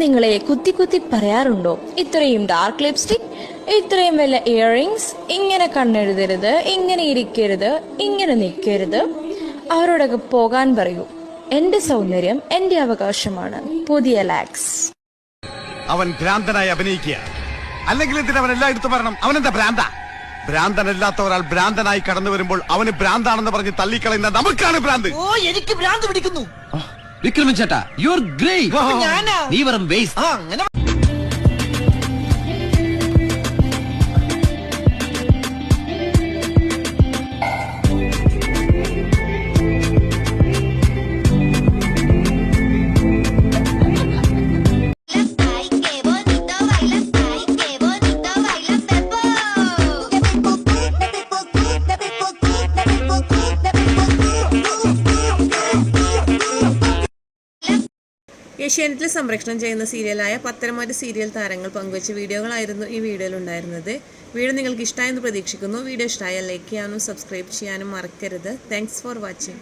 നിങ്ങളെ കുത്തി കുത്തി പറയാറുണ്ടോ? ഇത്രയും ഡാർക്ക് ലിപ്സ്റ്റിക് ഇത്രയും വല്ല ഇയറിങ്സ് ഇങ്ങനെ കണ്ണെഴുതരുത് ഇങ്ങനെ ഇരിക്കരുത് ഇങ്ങനെ നിൽക്കരുത്. അവരോടൊക്കെ പോകാൻ പറയൂ. എന്റെ സൗന്ദര്യം എന്റെ അവകാശമാണ്. പുതിയ ലാക്സ് അവൻ ഭ്രാന്തനായി അഭിനയിക്കുക. അല്ലെങ്കിൽ എന്തിനാ അവൻ പറയണം? അവൻ അവനെന്താ ഭ്രാന്ത? ഭ്രാന്തനല്ലാത്ത ഒരാൾ ഭ്രാന്തനായി കടന്നു വരുമ്പോൾ അവന് ഭ്രാന്താണെന്ന് പറഞ്ഞ് തള്ളിക്കളയുന്ന നമുക്കാണ് ഭ്രാന്ത്. ഓ എനിക്ക് ഭ്രാന്ത് പിടിക്കുന്നു. വിക്രമൻ ചേട്ടാ യു ആർ ഗ്രേറ്റ് ഞാനാ? നീ വെറും വേസ്റ്റ് ഏഷ്യാനെറ്റിൽ സംപ്രേഷണം ചെയ്യുന്ന സീരിയലായ പത്തരമാറ്റ് സീരിയൽ താരങ്ങൾ പങ്കുവച്ച വീഡിയോകളായിരുന്നു ഈ വീഡിയോയിൽ ഉണ്ടായിരുന്നത്. വീഡിയോ നിങ്ങൾക്ക് ഇഷ്ടമായെന്ന് പ്രതീക്ഷിക്കുന്നു. വീഡിയോ ഇഷ്ടമായാൽ ലൈക്ക് ചെയ്യാനും സബ്സ്ക്രൈബ് ചെയ്യാനും മറക്കരുത്. Thanks for watching